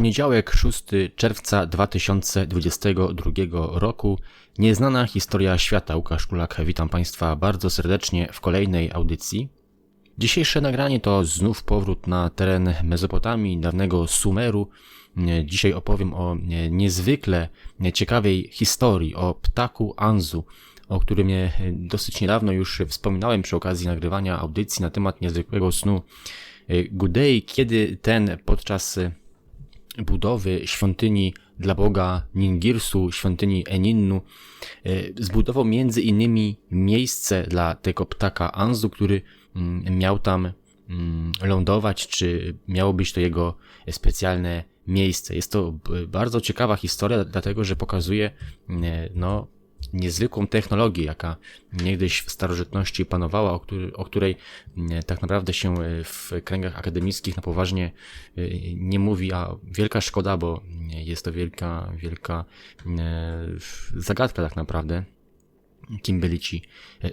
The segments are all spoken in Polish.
Poniedziałek, 6 czerwca 2022 roku. Nieznana historia świata. Łukasz Kulak, witam Państwa bardzo serdecznie w kolejnej audycji. Dzisiejsze nagranie to znów powrót na teren Mezopotamii, dawnego Sumeru. Dzisiaj opowiem o niezwykle ciekawej historii, o ptaku Anzu, o którym dosyć niedawno już wspominałem przy okazji nagrywania audycji na temat niezwykłego snu Gudei, kiedy ten podczas budowy świątyni dla boga Ningirsu, świątyni Eninnu, e, zbudował między innymi miejsce dla tego ptaka Anzu, który mm, miał tam mm, lądować, czy miało być to jego specjalne miejsce. Jest to bardzo ciekawa historia, dlatego że pokazuje e, no, niezwykłą technologię, jaka niegdyś w starożytności panowała, o, której mm, tak naprawdę się e, w kręgach akademickich na poważnie e, nie mówi, a wielka szkoda, bo jest to wielka, wielka e, zagadka tak naprawdę. Kim byli ci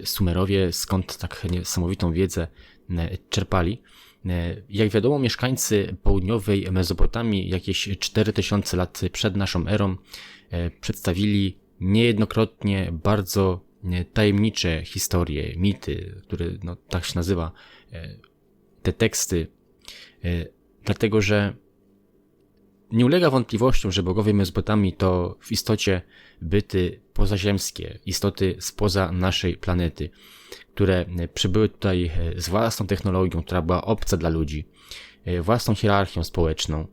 Sumerowie, skąd tak niesamowitą wiedzę czerpali. Jak wiadomo, mieszkańcy południowej Mezopotamii jakieś 4000 lat przed naszą erą przedstawili niejednokrotnie bardzo tajemnicze historie, mity, które no, tak się nazywa, e, te teksty, e, dlatego że nie ulega wątpliwościom, że bogowie Mezopotamii to w istocie byty pozaziemskie, istoty spoza naszej planety, które przybyły tutaj e, z własną technologią, która była obca dla ludzi, własną hierarchią społeczną,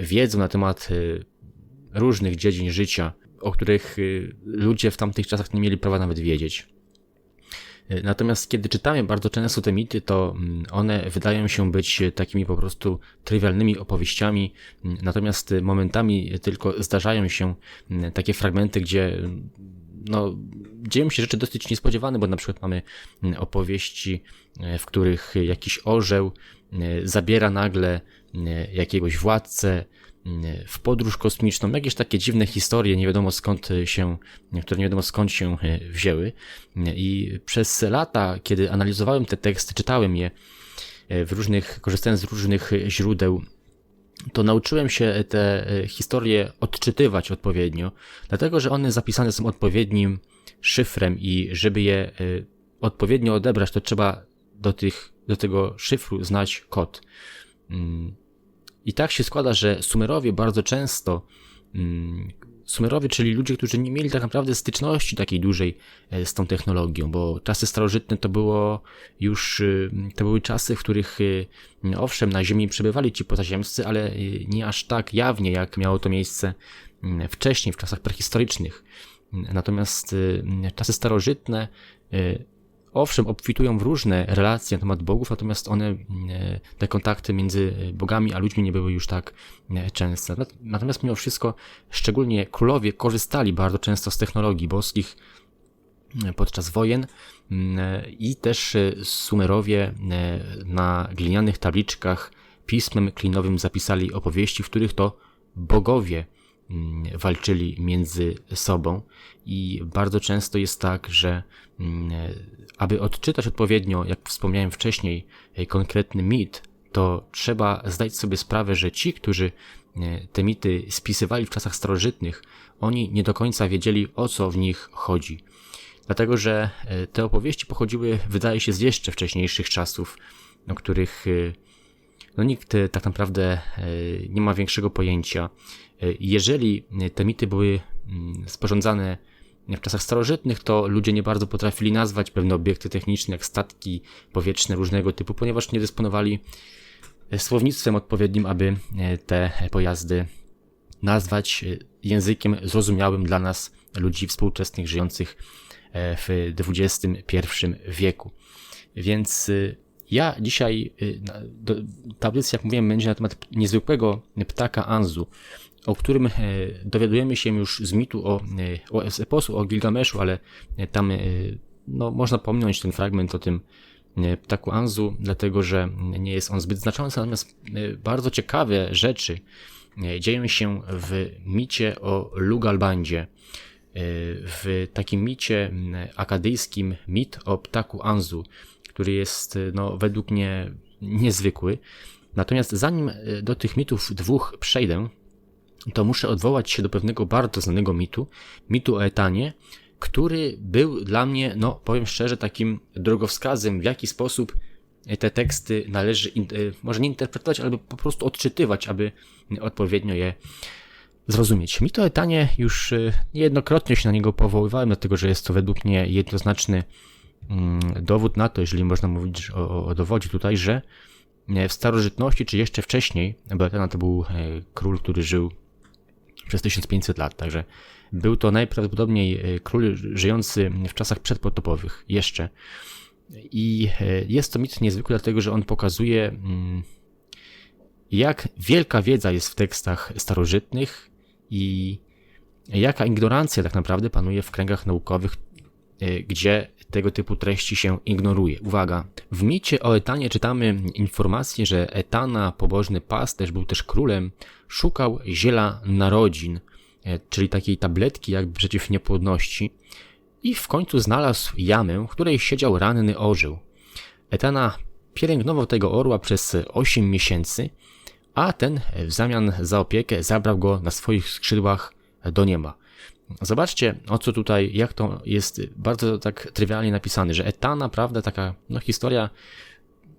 wiedzą na temat różnych dziedzin życia, o których y, ludzie w tamtych czasach nie mieli prawa nawet wiedzieć. Y, natomiast kiedy czytamy bardzo często te mity, to mm, one wydają się być takimi po prostu trywialnymi opowieściami, mm, natomiast momentami tylko zdarzają się mm, takie fragmenty, gdzie no, dzieją się rzeczy dosyć niespodziewane, bo na przykład mamy opowieści, y, w których jakiś orzeł zabiera nagle jakiegoś władcę, w podróż kosmiczną, jakieś takie dziwne historie, nie wiadomo skąd się, które nie wiadomo skąd się e, wzięły. I przez lata, kiedy analizowałem te teksty, czytałem je e, w różnych, korzystając z różnych źródeł, to nauczyłem się te e, historie odczytywać odpowiednio, dlatego że one zapisane są odpowiednim szyfrem i żeby je odpowiednio odebrać, to trzeba do, tych, do tego szyfru znać kod. I tak się składa, że Sumerowie bardzo często, mm, Sumerowie, czyli ludzie, którzy nie mieli tak naprawdę styczności takiej dużej e, z tą technologią, bo czasy starożytne to było już, y, to były czasy, w których y, owszem, na Ziemi przebywali ci pozaziemscy, ale y, nie aż tak jawnie, jak miało to miejsce mm, wcześniej, w czasach prehistorycznych. Natomiast czasy starożytne owszem, obfitują w różne relacje na temat bogów, natomiast one, e, te kontakty między bogami a ludźmi nie były już tak e, częste. Natomiast mimo wszystko, szczególnie królowie korzystali bardzo często z technologii boskich e, podczas wojen i też Sumerowie na glinianych tabliczkach pismem klinowym zapisali opowieści, w których to bogowie Mm, walczyli między sobą i bardzo często jest tak, że mm, aby odczytać odpowiednio, jak wspomniałem wcześniej, e, konkretny mit, to trzeba zdać sobie sprawę, że ci, którzy e, te mity spisywali w czasach starożytnych, oni nie do końca wiedzieli o co w nich chodzi. Dlatego, że e, te opowieści pochodziły, wydaje się, z jeszcze wcześniejszych czasów, o których no nikt tak naprawdę nie ma większego pojęcia. Jeżeli te mity były mm, sporządzane w czasach starożytnych, to ludzie nie bardzo potrafili nazwać pewne obiekty techniczne, jak statki powietrzne różnego typu, ponieważ nie dysponowali e, słownictwem odpowiednim, aby e, te pojazdy nazwać e, językiem zrozumiałym dla nas, ludzi współczesnych, żyjących w XXI wieku. Więc ja dzisiaj, ta audycja, jak mówiłem, będzie na temat niezwykłego ptaka Anzu, o którym e, dowiadujemy się już z mitu o, e, o eposu, o Gilgameszu, ale e, tam no, można pominąć ten fragment o tym ptaku Anzu, dlatego że nie jest on zbyt znaczący, natomiast bardzo ciekawe rzeczy dzieją się w micie o Lugalbandzie. W takim micie akadyjskim mit o ptaku Anzu, który jest no, według mnie niezwykły. Natomiast zanim do tych mitów dwóch przejdę, to muszę odwołać się do pewnego bardzo znanego mitu, mitu o Etanie, który był dla mnie, no powiem szczerze, takim drogowskazem, w jaki sposób te teksty należy, może nie interpretować, ale po prostu odczytywać, aby odpowiednio je zrozumieć. Mit o Etanie już niejednokrotnie się na niego powoływałem, dlatego że jest to według mnie jednoznaczny mm, dowód na to, jeżeli można mówić o, o dowodzie tutaj, że w starożytności, czy jeszcze wcześniej, bo Etana to był król, który żył przez 1500 lat, także był to najprawdopodobniej e, król żyjący w czasach przedpotopowych jeszcze. I e, jest to mit niezwykły, dlatego że on pokazuje, mm, jak wielka wiedza jest w tekstach starożytnych i jaka ignorancja tak naprawdę panuje w kręgach naukowych, gdzie tego typu treści się ignoruje. Uwaga, w micie o Etanie czytamy informację, że Etana, pobożny pasterz, był też królem, szukał ziela narodzin, e, czyli takiej tabletki jakby przeciw niepłodności i w końcu znalazł jamę, w której siedział ranny orzeł. Etana pielęgnował tego orła przez 8 miesięcy, a ten w zamian za opiekę zabrał go na swoich skrzydłach do nieba. Zobaczcie, o co tutaj, jak to jest bardzo tak trywialnie napisane, że Etana, prawda, taka no, historia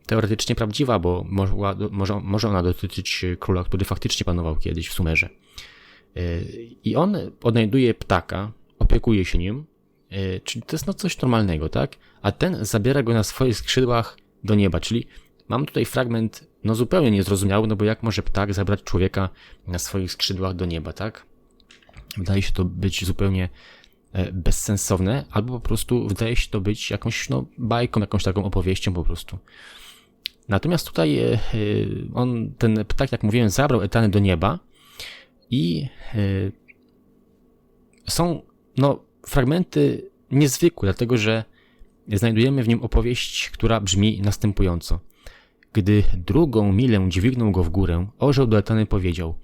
teoretycznie prawdziwa, bo mogła, może, może ona dotyczyć króla, który faktycznie panował kiedyś w Sumerze. E, I on odnajduje ptaka, opiekuje się nim, e, czyli to jest no coś normalnego, tak? A ten zabiera go na swoich skrzydłach do nieba, czyli mam tutaj fragment no zupełnie niezrozumiały, no bo jak może ptak zabrać człowieka na swoich skrzydłach do nieba, tak? Wydaje się to być zupełnie e, bezsensowne, albo po prostu wydaje się to być jakąś no, bajką, jakąś taką opowieścią po prostu. Natomiast tutaj e, e, on, ten ptak, jak mówiłem, zabrał etany do nieba i są no, fragmenty niezwykłe, dlatego że znajdujemy w nim opowieść, która brzmi następująco. Gdy drugą milę dźwignął go w górę, orzeł do etany powiedział: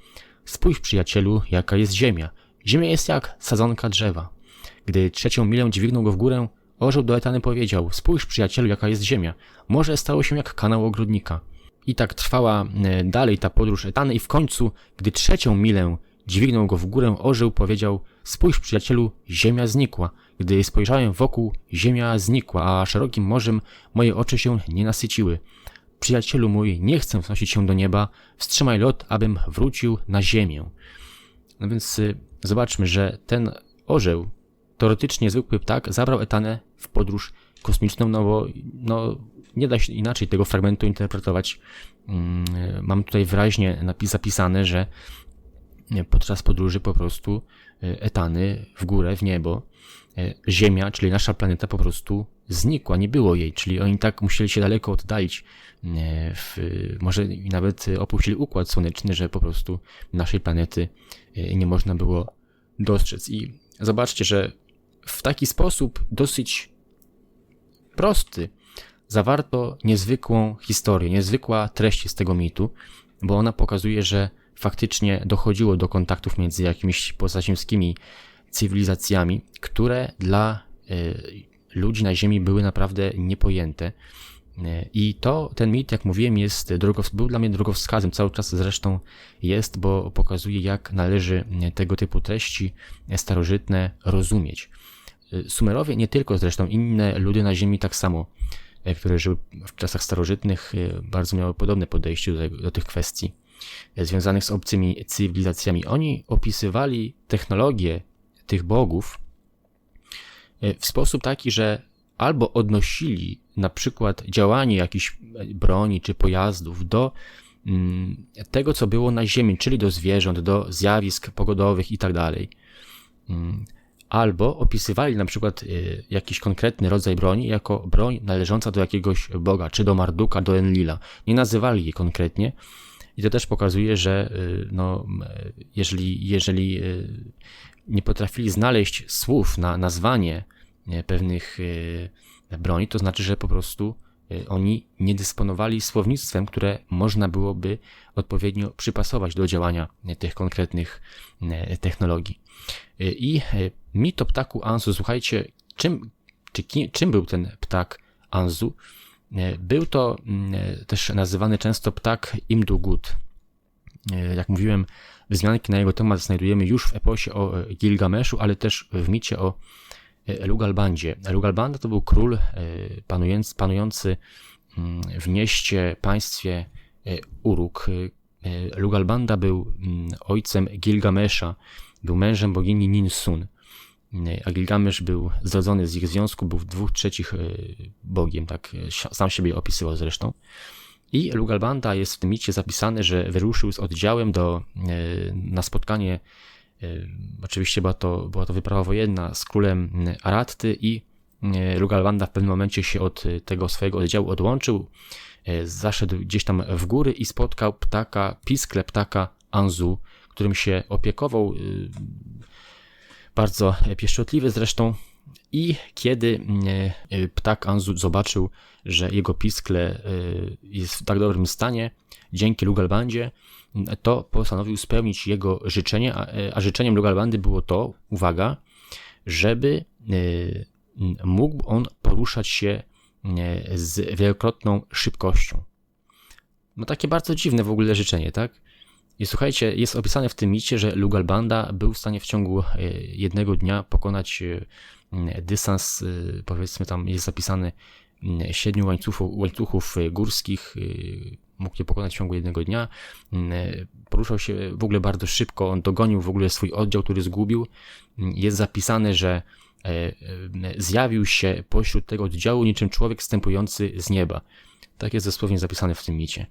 Spójrz, przyjacielu, jaka jest ziemia. Ziemia jest jak sadzonka drzewa. Gdy trzecią milę dźwignął go w górę, orzeł do Etany powiedział, spójrz przyjacielu jaka jest ziemia. Morze stało się jak kanał ogrodnika. I tak trwała e, dalej ta podróż Etany i w końcu, gdy trzecią milę dźwignął go w górę, orzeł powiedział, spójrz przyjacielu, ziemia znikła. Gdy spojrzałem wokół, ziemia znikła, a szerokim morzem moje oczy się nie nasyciły. Przyjacielu mój, nie chcę wznosić się do nieba, wstrzymaj lot, abym wrócił na ziemię. No więc y, zobaczmy, że ten orzeł, teoretycznie zwykły ptak, zabrał Etanę w podróż kosmiczną, no bo no, nie da się inaczej tego fragmentu interpretować. Mm, mam tutaj wyraźnie zapisane, że podczas podróży po prostu y, Etany w górę, w niebo, y, Ziemia, czyli nasza planeta po prostu znikła, nie było jej, czyli oni tak musieli się daleko oddalić, w, może nawet opuścili układ słoneczny, że po prostu naszej planety nie można było dostrzec. I zobaczcie, że w taki sposób dosyć prosty zawarto niezwykłą historię, niezwykła treść z tego mitu, bo ona pokazuje, że faktycznie dochodziło do kontaktów między jakimiś pozaziemskimi cywilizacjami, które dla y, ludzi na Ziemi były naprawdę niepojęte. I to, ten mit, jak mówiłem, jest drogow, był dla mnie drogowskazem, cały czas zresztą jest, bo pokazuje, jak należy tego typu treści starożytne rozumieć. Sumerowie, nie tylko zresztą, inne ludy na Ziemi tak samo, e, które żyły w czasach starożytnych, e, bardzo miały podobne podejście do, do tych kwestii e, związanych z obcymi cywilizacjami. Oni opisywali technologię tych bogów w sposób taki, że albo odnosili na przykład działanie jakiejś broni czy pojazdów do mm, tego, co było na Ziemi, czyli do zwierząt, do zjawisk pogodowych itd. Tak mm, albo opisywali na przykład y, jakiś konkretny rodzaj broni jako broń należąca do jakiegoś boga, czy do Marduka, do Enlila. Nie nazywali jej konkretnie. I to też pokazuje, że y, no, jeżeli, jeżeli y, nie potrafili znaleźć słów na nazwanie pewnych broni, to znaczy, że po prostu y, oni nie dysponowali słownictwem, które można byłoby odpowiednio przypasować do działania tych konkretnych technologii. I mit o ptaku Anzu, słuchajcie, czym, czy, czym był ten ptak Anzu? Był to mm, też nazywany często ptak Imdugut. Jak mówiłem, wzmianki na jego temat znajdujemy już w eposie o Gilgameszu, ale też w micie o Lugalbandzie. Lugalbanda to był król panujący, panujący mm, w mieście, państwie Uruk. Lugalbanda był mm, ojcem Gilgamesza, był mężem bogini Ninsun a Gilgamesz był zrodzony z ich związku, był w dwóch trzecich e, bogiem, tak e, sam siebie opisywał zresztą. I Lugalbanda jest w tym micie zapisane, że wyruszył z oddziałem do, e, na spotkanie, oczywiście była to, była to wyprawa wojenna z królem Aratty i Lugalbanda w pewnym momencie się od tego swojego oddziału odłączył, zaszedł gdzieś tam w góry i spotkał ptaka, piskle ptaka Anzu, którym się opiekował bardzo pieszczotliwy zresztą. I kiedy e, e, ptak Anzu zobaczył, że jego piskle e, jest w tak dobrym stanie, dzięki Lugalbandzie, to postanowił spełnić jego życzenie, a, a życzeniem Lugalbandy było to, uwaga, żeby mógł on poruszać się z wielokrotną szybkością. No takie bardzo dziwne w ogóle życzenie, tak? I słuchajcie, jest opisane w tym micie, że Lugalbanda był w stanie w ciągu e, jednego dnia pokonać e, dystans, e, powiedzmy tam jest zapisany siedmiu łańcuchów, łańcuchów górskich, mógł je pokonać w ciągu jednego dnia. Poruszał się w ogóle bardzo szybko, on dogonił w ogóle swój oddział, który zgubił. Jest zapisane, że zjawił się pośród tego oddziału niczym człowiek wstępujący z nieba. Tak jest dosłownie zapisane w tym micie.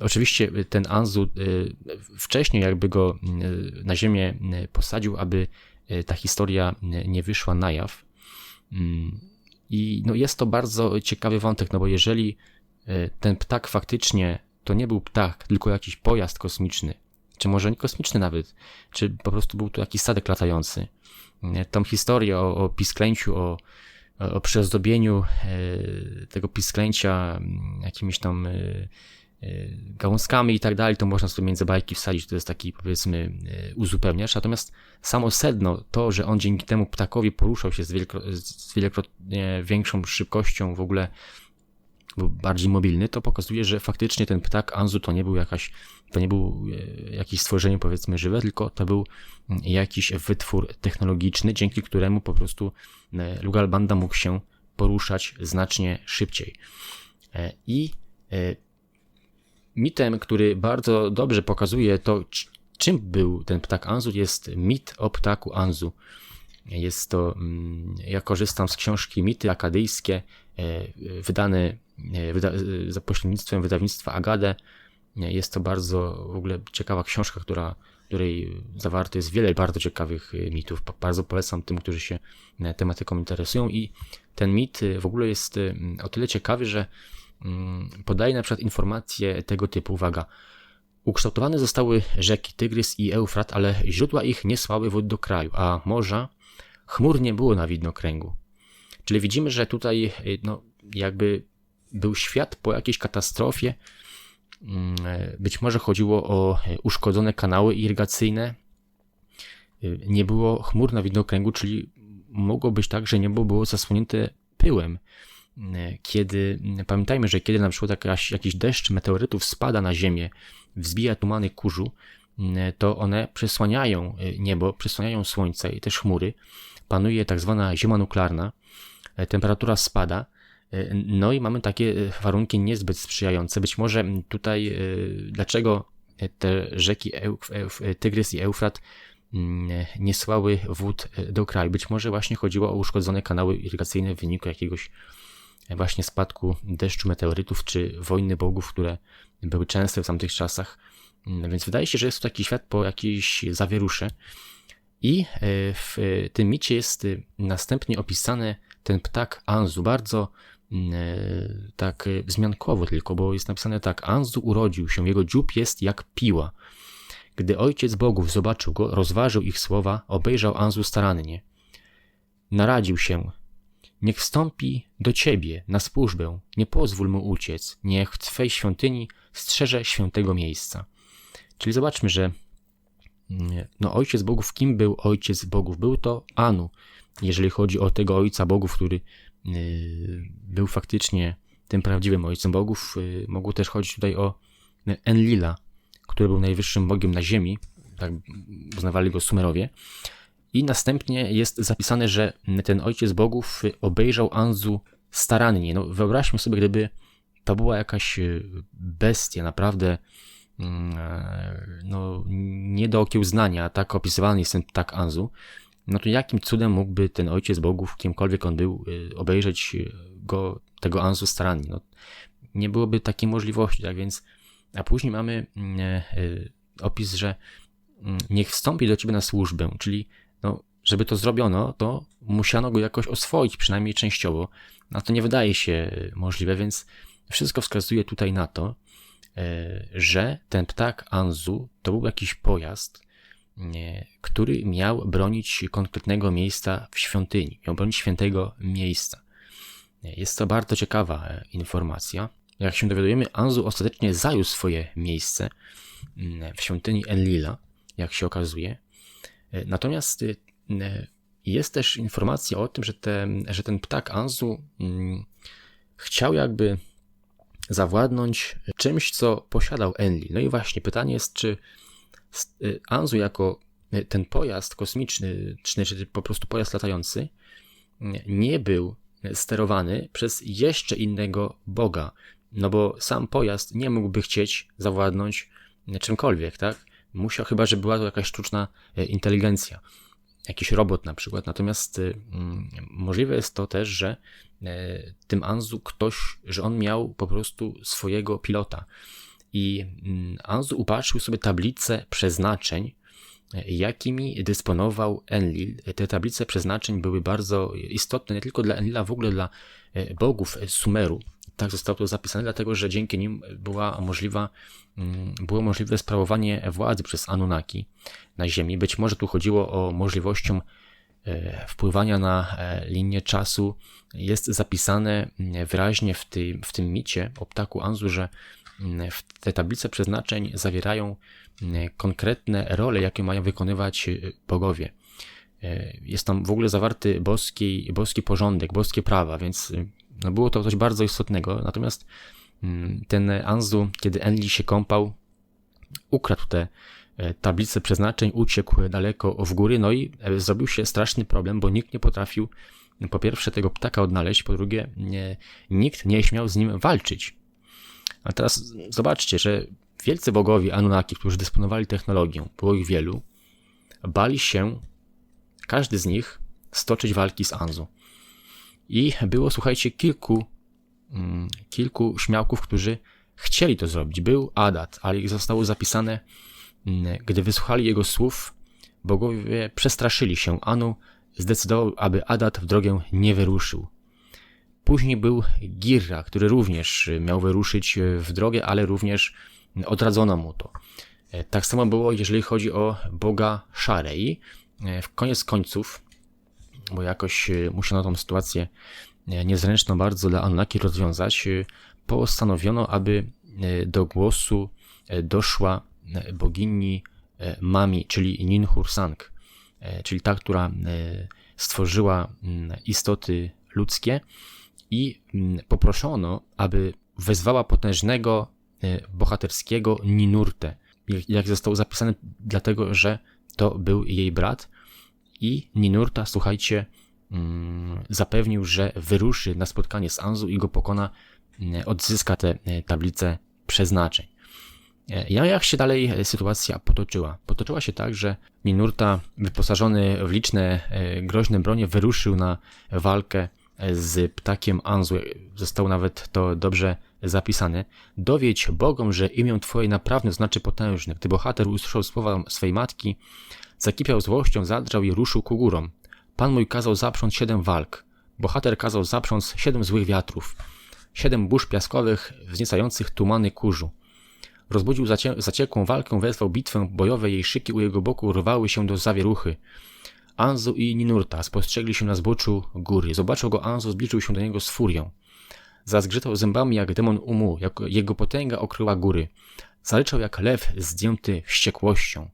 Oczywiście ten Anzu y, wcześniej jakby go y, na ziemię posadził, aby ta historia nie wyszła na jaw. Mm, I no jest to bardzo ciekawy wątek, no bo jeżeli ten ptak faktycznie to nie był ptak, tylko jakiś pojazd kosmiczny, czy może nie kosmiczny nawet, czy po prostu był to jakiś statek latający, tą historię o, o pisklęciu, o, o przyozdobieniu tego pisklęcia mm, jakimiś tam gałązkami i tak dalej, to można sobie między bajki wsadzić, to jest taki powiedzmy y, uzupełniacz. Natomiast samo sedno, to, że on dzięki temu ptakowi poruszał się z, wielko, z wielokrotnie większą szybkością, w ogóle był bardziej mobilny, to pokazuje, że faktycznie ten ptak Anzu to nie był jakaś, to nie był y, jakieś stworzenie powiedzmy żywe, tylko to był mm, jakiś wytwór technologiczny, dzięki któremu po prostu Lugalbanda mógł się poruszać znacznie szybciej. E, I mitem, który bardzo dobrze pokazuje to, czym był ten ptak Anzu, jest mit o ptaku Anzu. Jest to, mm, ja korzystam z książki Mity Akadyjskie, e, wydane e, wyda za pośrednictwem wydawnictwa Agade. Jest to bardzo w ogóle ciekawa książka, która, której zawarte jest wiele bardzo ciekawych e, mitów. Bardzo polecam tym, którzy się tematyką interesują i ten mit w ogóle jest o tyle ciekawy, że podaje na przykład informacje tego typu, uwaga, ukształtowane zostały rzeki Tygrys i Eufrat, ale źródła ich nie słały wód do kraju, a morza chmur nie było na widnokręgu. Czyli widzimy, że tutaj no, jakby był świat po jakiejś katastrofie, mm, być może chodziło o uszkodzone kanały irygacyjne, nie było chmur na widnokręgu, czyli mogło być tak, że niebo było zasłonięte pyłem, kiedy, pamiętajmy, że kiedy na przykład jakaś, jakiś deszcz meteorytów spada na Ziemię, wzbija tumany kurzu, to one przesłaniają e, niebo, przesłaniają słońce i też chmury. Panuje tak zwana zima nuklearna, e, temperatura spada, e, no i mamy takie warunki niezbyt sprzyjające. Być może tutaj, dlaczego te rzeki Tygrys i Eufrat nie słały wód do kraju? Być może właśnie chodziło o uszkodzone kanały irygacyjne w wyniku jakiegoś właśnie spadku deszczu meteorytów czy wojny bogów, które były częste w tamtych czasach. Mm, więc wydaje się, że jest to taki świat po jakiejś zawierusze. I e, w tym micie jest e, następnie opisany ten ptak Anzu, bardzo mm, e, tak wzmiankowo tylko, bo jest napisane tak, Anzu urodził się, jego dziób jest jak piła. Gdy ojciec bogów zobaczył go, rozważył ich słowa, obejrzał Anzu starannie. Naradził się, Niech wstąpi do Ciebie na służbę, nie pozwól mu uciec, niech w Twej świątyni strzeże świętego miejsca. Czyli zobaczmy, że mm, no, ojciec bogów, kim był ojciec bogów? Był to Anu, jeżeli chodzi o tego ojca bogów, który yy, był faktycznie tym prawdziwym ojcem bogów. Yy, mogło też chodzić tutaj o Enlila, który był najwyższym bogiem na ziemi, tak uznawali go Sumerowie. I następnie jest zapisane, że ten ojciec bogów obejrzał Anzu starannie. No, wyobraźmy sobie, gdyby to była jakaś bestia, naprawdę mm, no, nie do okiełznania, tak opisywany jest ten ptak Anzu, no to jakim cudem mógłby ten ojciec bogów, kimkolwiek on był, obejrzeć go, tego Anzu starannie? No, nie byłoby takiej możliwości, tak więc, a później mamy mm, e, opis, że mm, niech wstąpi do ciebie na służbę, czyli no, żeby to zrobiono, to musiano go jakoś oswoić, przynajmniej częściowo. A to nie wydaje się możliwe, więc wszystko wskazuje tutaj na to, e, że ten ptak Anzu to był jakiś pojazd, który miał bronić konkretnego miejsca w świątyni, miał bronić świętego miejsca. Jest to bardzo ciekawa e, informacja. Jak się dowiadujemy, Anzu ostatecznie zajął swoje miejsce mm, w świątyni Enlila, jak się okazuje. E, natomiast y, jest też informacja o tym, że, te, że ten ptak Anzu mm, chciał jakby zawładnąć czymś, co posiadał Enlil. No i właśnie pytanie jest, czy y, Anzu jako y, ten pojazd kosmiczny, czy, czy po prostu pojazd latający, nie był sterowany przez jeszcze innego Boga. No bo sam pojazd nie mógłby chcieć zawładnąć czymkolwiek, tak? Musiał chyba, że była to jakaś sztuczna e, inteligencja, jakiś robot na przykład. Natomiast y, mm, możliwe jest to też, że e, tym Anzu ktoś, że on miał po prostu swojego pilota. I mm, Anzu upatrzył sobie tablicę przeznaczeń, e, jakimi dysponował Enlil. Te tablice przeznaczeń były bardzo istotne nie tylko dla Enlila, w ogóle dla bogów Sumeru tak zostało to zapisane, dlatego że dzięki nim była możliwa, było możliwe sprawowanie władzy przez Anunnaki na Ziemi. Być może tu chodziło o możliwością e, wpływania na e, linię czasu. Jest zapisane mm, wyraźnie w tym, w tym micie o ptaku Anzu, że mm, te tablice przeznaczeń zawierają konkretne role, jakie mają wykonywać e, bogowie. Jest tam w ogóle zawarty boski, boski porządek, boskie prawa, więc no było to coś bardzo istotnego, natomiast mm, ten Anzu, kiedy Enli się kąpał, ukradł te tablice przeznaczeń, uciekł daleko w góry, no i e, zrobił się straszny problem, bo nikt nie potrafił po pierwsze tego ptaka odnaleźć, po drugie nie, nikt nie śmiał z nim walczyć. A teraz zobaczcie, że wielcy bogowie Anunnaki, którzy dysponowali technologią, było ich wielu, bali się, każdy z nich, stoczyć walki z Anzu. I było, słuchajcie, kilku, mm, kilku śmiałków, którzy chcieli to zrobić. Był Adat, ale ich zostało zapisane, mm, gdy wysłuchali jego słów, bogowie przestraszyli się. Anu zdecydował, aby Adat w drogę nie wyruszył. Później był Girra, który również miał wyruszyć w drogę, ale również odradzono mu to. Tak samo było, jeżeli chodzi o boga Szarei. W koniec końców bo jakoś e, musiano tą sytuację e, niezręczną bardzo dla Anunnaki rozwiązać, e, postanowiono, aby do głosu doszła bogini Mami, czyli Ninhur Sang, czyli ta, która stworzyła istoty ludzkie i poproszono, aby wezwała potężnego, bohaterskiego Ninurtę. Jak zostało zapisane, dlatego że to był jej brat, i Ninurta, słuchajcie, mm, zapewnił, że wyruszy na spotkanie z Anzu i go pokona, mm, odzyska te e, tablice przeznaczeń. E, ja jak się dalej e, sytuacja potoczyła? Potoczyła się tak, że Ninurta, wyposażony w liczne groźne bronie, wyruszył na walkę z ptakiem Anzu. Zostało nawet to dobrze zapisane. Dowiedź Bogom, że imię Twoje naprawdę znaczy potężne. Gdy bohater usłyszał słowa swej matki, Zakipiał złością, zadrżał i ruszył ku górom. Pan mój kazał zaprząc siedem walk. Bohater kazał zaprząc siedem złych wiatrów. Siedem burz piaskowych, wzniecających tumany kurzu. Rozbudził zacie zaciekłą walkę, wezwał bitwę, bojowe jej szyki u jego boku rwały się do zawieruchy. Anzu i Ninurta spostrzegli się na zboczu góry. Zobaczył go Anzu, zbliżył się do niego z furią. Zazgrzytał zębami jak demon umu, jak jego potęga okryła góry. Zaleczał jak lew zdjęty wściekłością.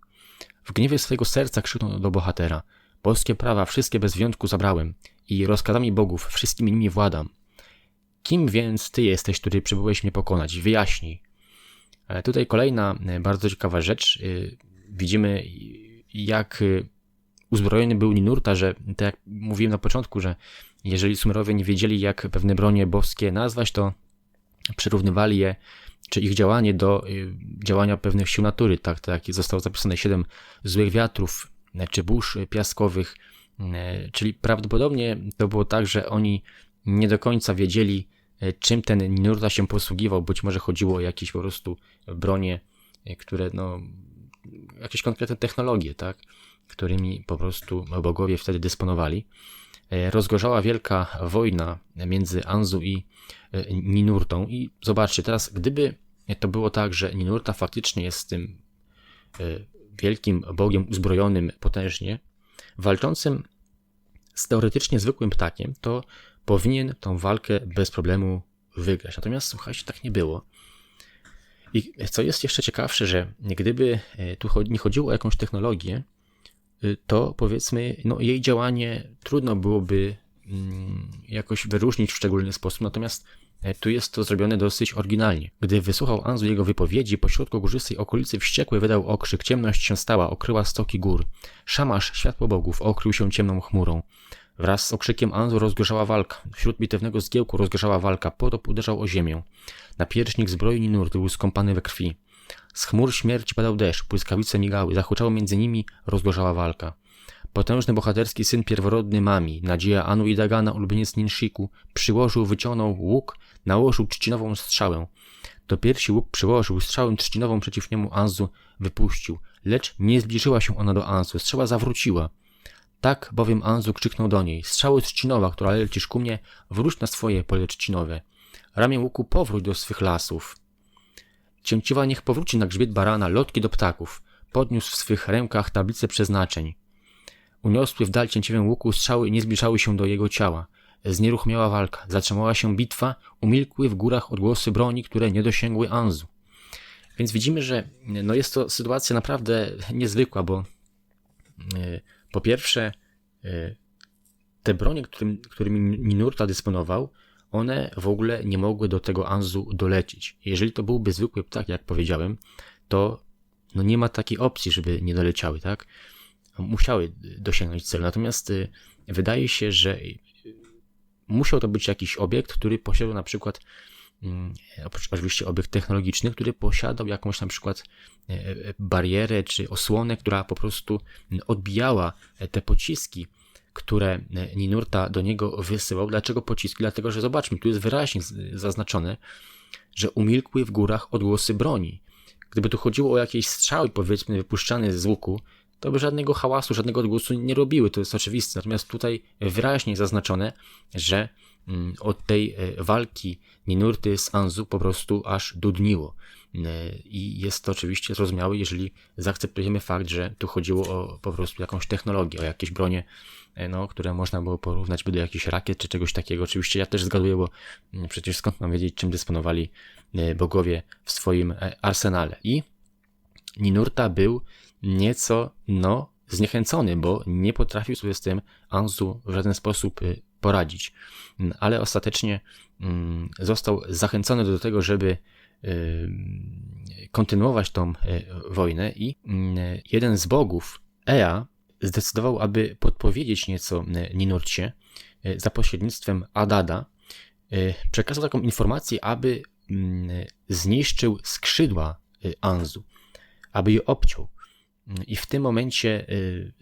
W gniewie swojego serca krzyknął do bohatera. Boskie prawa wszystkie bez wyjątku zabrałem i rozkazami bogów wszystkimi nimi władam. Kim więc ty jesteś, który przybyłeś mnie pokonać? Wyjaśnij. E, tutaj kolejna e, bardzo ciekawa rzecz. Widzimy, jak uzbrojony był Ninurta, że tak jak mówiłem na początku, że jeżeli Sumerowie nie wiedzieli, jak pewne bronie boskie nazwać, to przyrównywali je, czy ich działanie do działania pewnych sił natury, tak, tak zostało zapisane siedem złych wiatrów, czy burz piaskowych, czyli prawdopodobnie to było tak, że oni nie do końca wiedzieli, e, czym ten Ninurta się posługiwał. Być może chodziło o jakieś po prostu bronie, e, które, no, jakieś konkretne technologie, tak, którymi po prostu bogowie wtedy dysponowali. E, rozgorzała wielka wojna między Anzu i Ninurtą i zobaczcie, teraz gdyby to było tak, że Ninurta faktycznie jest tym wielkim bogiem uzbrojonym potężnie, walczącym z teoretycznie zwykłym ptakiem, to powinien tą walkę bez problemu wygrać. Natomiast słuchajcie, tak nie było. I co jest jeszcze ciekawsze, że gdyby e, tu nie chodziło o jakąś technologię, y, to powiedzmy, no jej działanie trudno byłoby mm, jakoś wyróżnić w szczególny sposób, natomiast e, tu jest to zrobione dosyć oryginalnie. Gdy wysłuchał Anzu jego wypowiedzi, pośrodku górzystej okolicy wściekły wydał okrzyk, ciemność się stała, okryła stoki gór. Szamasz, światło bogów, okrył się ciemną chmurą. Wraz z okrzykiem Anzu rozgorzała walka. Wśród bitewnego zgiełku rozgorzała walka. Potop uderzał o ziemię. Na pierśnik zbrojni nurt był skąpany we krwi. Z chmur śmierci padał deszcz, błyskawice migały, zahuczało między nimi, rozgorzała walka. Potężny bohaterski syn pierworodny Mami, nadzieja Anu i Dagana, ulubieniec Ninshiku, przyłożył, wyciągnął łuk, nałożył trzcinową strzałę. Do piersi łuk przyłożył, strzałę trzcinową przeciw niemu Anzu wypuścił, lecz nie zbliżyła się ona do Anzu, strzała zawróciła. Tak bowiem Anzu krzyknął do niej, strzały trzcinowa, która lecisz ku mnie, wróć na swoje pole trzcinowe. Ramię łuku powróć do swych lasów. Cięciwa niech powróci na grzbiet barana, lotki do ptaków. Podniósł w swych rękach tablicę przeznaczeń. Uniosły w dal cięciwym łuku strzały nie zbliżały się do jego ciała. Znieruchomiała walka, zatrzymała się bitwa, umilkły w górach odgłosy broni, które nie dosięgły Anzu. Więc widzimy, że no jest to sytuacja naprawdę niezwykła, bo yy, po pierwsze, y, te bronie, którym, którymi Ninurta dysponował, one w ogóle nie mogły do tego Anzu dolecieć. Jeżeli to byłby zwykły ptak, jak powiedziałem, to no nie ma takiej opcji, żeby nie doleciały, tak? Musiały dosięgnąć celu. Natomiast y, wydaje się, że musiał to być jakiś obiekt, który posiadał na przykład Mm, oczywiście obiekt technologiczny, który posiadał jakąś na przykład e, e, barierę czy osłonę, która po prostu odbijała te pociski, które Ninurta do niego wysyłał. Dlaczego pociski? Dlatego, że zobaczmy, tu jest wyraźnie zaznaczone, że umilkły w górach odgłosy broni. Gdyby tu chodziło o jakieś strzały, powiedzmy, wypuszczane z łuku, to by żadnego hałasu, żadnego odgłosu nie robiły, to jest oczywiste. Natomiast tutaj wyraźnie zaznaczone, że mm, od tej e, walki Ninurty z Anzu po prostu aż dudniło. E, I jest to oczywiście zrozumiałe, jeżeli zaakceptujemy fakt, że tu chodziło o po prostu jakąś technologię, o jakieś bronie, e, no, które można było porównać by do jakichś rakiet czy czegoś takiego. Oczywiście ja też zgaduję, bo mm, przecież skąd mam wiedzieć, czym dysponowali bogowie w swoim arsenale. I Ninurta był nieco, no, zniechęcony, bo nie potrafił sobie z tym Anzu w żaden sposób y, poradzić. Mm, ale ostatecznie mm, został zachęcony do tego, żeby y, kontynuować tą y, wojnę i mm, jeden z bogów, Ea, zdecydował, aby podpowiedzieć nieco Ninurcie za pośrednictwem Adada, przekazał taką informację, aby zniszczył skrzydła Anzu, aby je obciął. I w tym momencie y,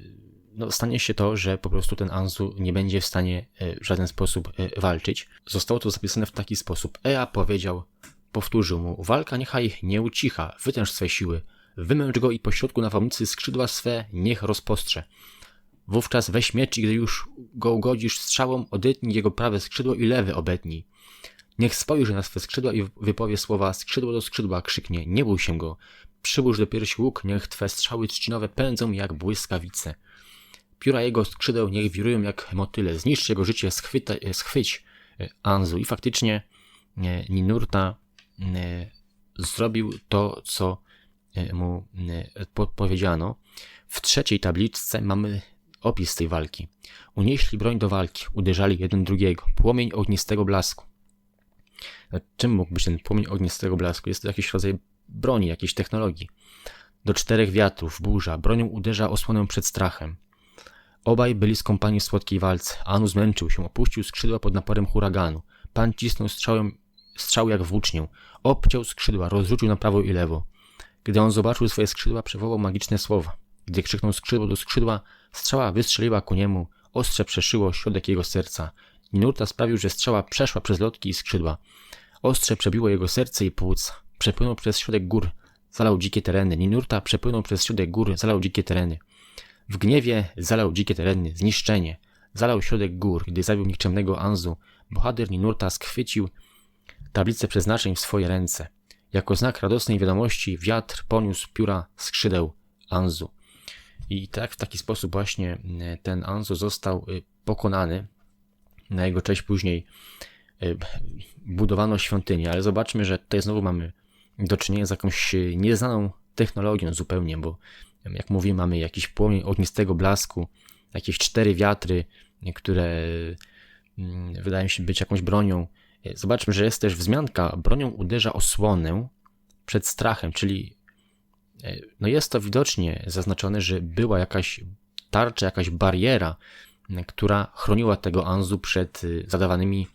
no, stanie się to, że po prostu ten Anzu nie będzie w stanie y, w żaden sposób y, walczyć. Zostało to zapisane w taki sposób. Ea powiedział, powtórzył mu, walka niechaj nie ucicha, wytęż swe siły, wymęcz go i pośrodku nawałnicy skrzydła swe niech rozpostrze. Wówczas weź miecz i gdy już go ugodzisz strzałą, odetnij jego prawe skrzydło i lewe obetnij. Niech spojrzy na swe skrzydła i wypowie słowa skrzydło do skrzydła, krzyknie, nie bój się go. Przybórz do piersi łuk, niech twe strzały trzcinowe pędzą jak błyskawice. Pióra jego skrzydeł niech wirują jak motyle, zniszcz jego życie, schwyta, schwyć e, Anzu. I faktycznie e, Ninurta e, zrobił to, co mu podpowiedziano. W trzeciej tabliczce mamy opis tej walki. Unieśli broń do walki, uderzali jeden drugiego. Płomień ognistego blasku. Czym mógł być ten płomień ognistego blasku? Jest to jakiś rodzaj broni, jakiejś technologii. Do czterech wiatrów, burza, bronią uderza osłonę przed strachem. Obaj byli z kompanii w słodkiej walce. Anu zmęczył się, opuścił skrzydła pod naporem huraganu. Pan cisnął strzałem, strzał jak włócznię. Obciął skrzydła, rozrzucił na prawo i lewo. Gdy on zobaczył swoje skrzydła, przywołał magiczne słowa. Gdy krzyknął skrzydło do skrzydła, strzała wystrzeliła ku niemu, ostrze przeszyło środek jego serca. Ninurta sprawił, że strzała przeszła przez lotki i skrzydła. Ostrze przebiło jego serce i płuc. Przepłynął przez środek gór, zalał dzikie tereny. Ninurta przepłynął przez środek gór, zalał dzikie tereny. W gniewie zalał dzikie tereny, zniszczenie. Zalał środek gór, gdy zabił nikczemnego Anzu. Bohater Ninurta schwycił tablicę przeznaczeń w swoje ręce. Jako znak radosnej wiadomości wiatr poniósł pióra skrzydeł Anzu. I tak w taki sposób właśnie e, ten Anzu został e, pokonany. Na jego cześć później e, budowano świątynię, ale zobaczmy, że tutaj znowu mamy do czynienia z jakąś nieznaną technologią zupełnie, bo jak mówię, mamy jakiś płomień ognistego blasku, jakieś cztery wiatry, które mm, wydają się być jakąś bronią. Zobaczmy, że jest też wzmianka, bronią uderza osłonę przed strachem, czyli no jest to widocznie zaznaczone, że była jakaś tarcza, jakaś bariera, która chroniła tego Anzu przed zadawanymi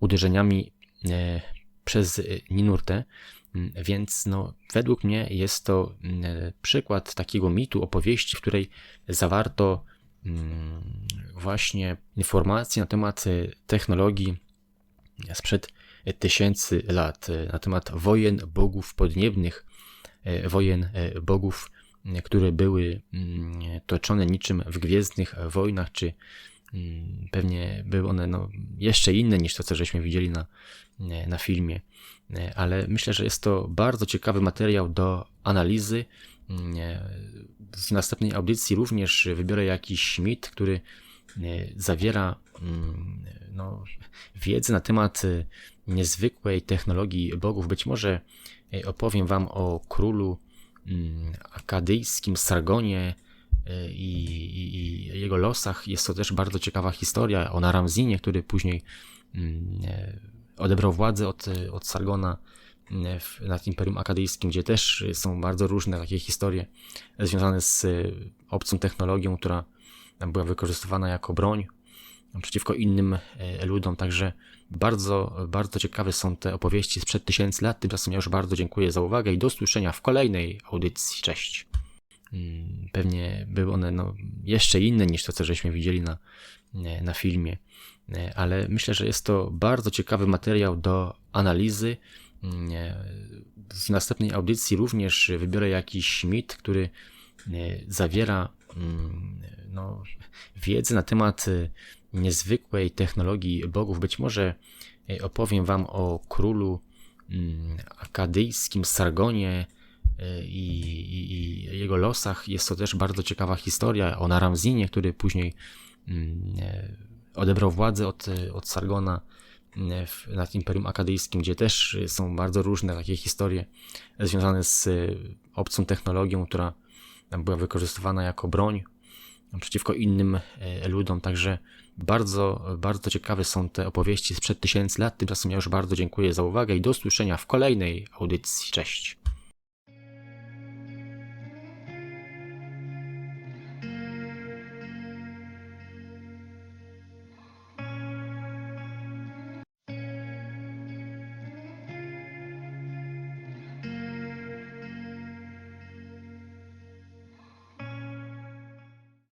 uderzeniami e, przez Ninurtę. Mm, więc no, według mnie jest to mm, przykład takiego mitu, opowieści, w której zawarto mm, właśnie informacje na temat y, technologii sprzed tysięcy lat, na temat wojen bogów podniebnych, E, wojen bogów, które były toczone niczym w Gwiezdnych Wojnach, czy pewnie były one no, jeszcze inne niż to, co żeśmy widzieli na, na filmie. Ale myślę, że jest to bardzo ciekawy materiał do analizy. Mm, w następnej audycji również wybiorę jakiś mit, który zawiera no, wiedzę na temat niezwykłej technologii bogów. Być może opowiem Wam o królu mm, akadyjskim Sargonie e, i, i, i, jego losach. Jest to też bardzo ciekawa historia o Naramzinie, który później mm, e, odebrał władzę od, od Sargona mm, nad Imperium Akadyjskim, gdzie też są bardzo różne takie historie związane z obcą technologią, która była wykorzystywana jako broń przeciwko innym e, ludom. Także bardzo, bardzo ciekawe są te opowieści sprzed tysięcy lat. Tymczasem ja już bardzo dziękuję za uwagę i do usłyszenia w kolejnej audycji. Cześć. Mm, pewnie były one no, jeszcze inne niż to, co żeśmy widzieli na, e, na filmie, e, ale myślę, że jest to bardzo ciekawy materiał do analizy. Mm, w następnej audycji również wybiorę jakiś mit, który zawiera mm, no, wiedzę na temat niezwykłej technologii bogów. Być może e, opowiem Wam o królu mm, akadyjskim Sargonie e, i, i, i, jego losach. Jest to też bardzo ciekawa historia o Naramzinie, który później e, odebrał władzę od, od Sargona nad Imperium Akadyjskim, gdzie też są bardzo różne takie historie związane z obcą technologią, która była wykorzystywana jako broń przeciwko innym ludom. Także bardzo, bardzo ciekawe są te opowieści sprzed tysięcy lat. Tymczasem ja już bardzo dziękuję za uwagę i do usłyszenia w kolejnej audycji. Cześć.